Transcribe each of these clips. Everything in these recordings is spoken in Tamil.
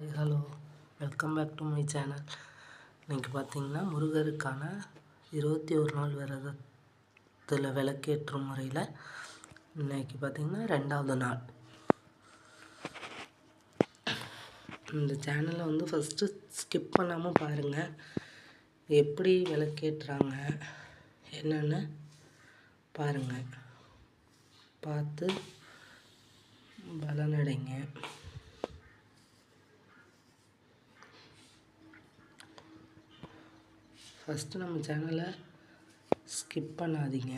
Hello welcome back to my channel இன்றைக்கி பார்த்திங்கன்னா முருகருக்கான இருபத்தி ஒரு நாள் விரதத்தில் விளக்கேற்றும் முறையில் இன்றைக்கி பார்த்திங்கன்னா ரெண்டாவது நாள். இந்த சேனலை வந்து ஃபஸ்ட்டு ஸ்கிப் பண்ணாமல் பாருங்கள் எப்படி விளக்கேற்றுறாங்க என்னென்னு பாருங்கள் பார்த்து பலனடைங்க. ஃபஸ்ட்டு நம்ம சேனலை ஸ்கிப் பண்ணாதீங்க.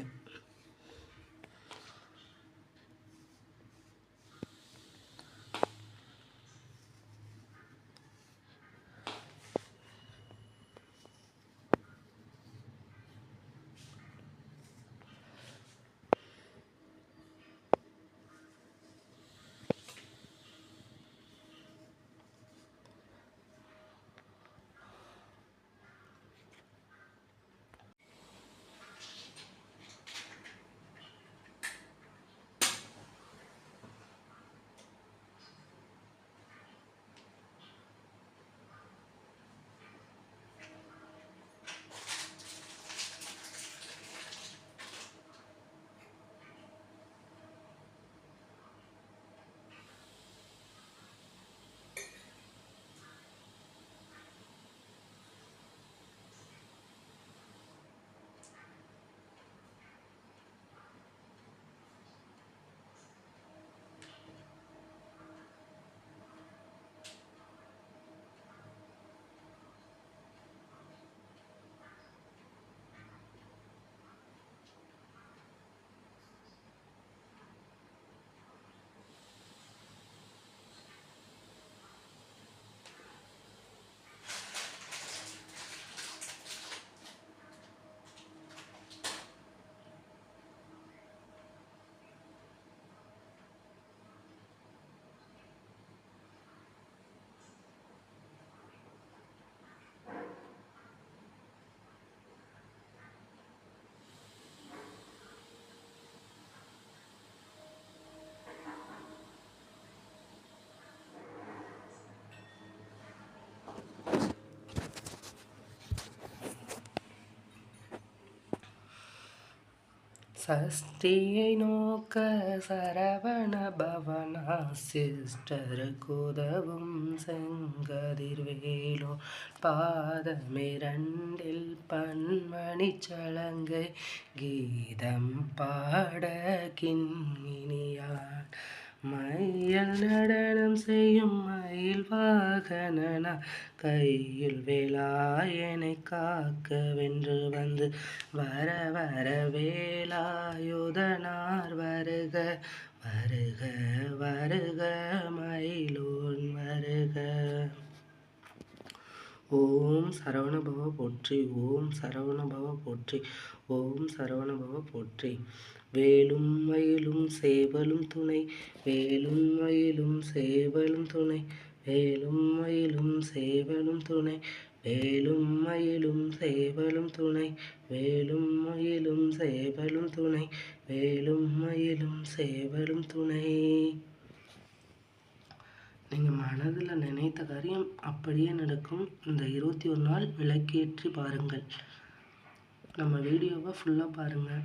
சஷ்டியை நோக்க சரவண பவனா சிஸ்டருக்கு உதவும் செங்கதிர்வேலோ பாதமிரண்டில் பன்மணி சலங்கை கீதம் பாட கிண்ணினியான். மையல் நடனம் செய்யும் மயில் வாகனனா கையில் வேலாயனை காக்க வென்று வந்து வர வர வேலாயுதனார் வருக வருக வருக மயிலோன் வருக. ஓம் சரவணபவ போற்றி ஓம் சரவணபவ போற்றி ஓம் சரவணபவ போற்றி. வேலும் மயிலும் சேவலும் துணை வேலும் மயிலும் சேவலும் துணை வேலும் மயிலும் சேவலும் துணை வேலும் மயிலும் சேவலும் துணை வேலும் மயிலும் சேவலும் துணை வேலும் மயிலும் சேவலும் துணை. நீங்கள் மனதில் நினைத்த காரியம் அப்படியே நடக்கும். இந்த இருபத்தி ஒரு நாள் விளக்கேற்றி பாருங்கள். நம்ம வீடியோவை ஃபுல்லாக பாருங்கள்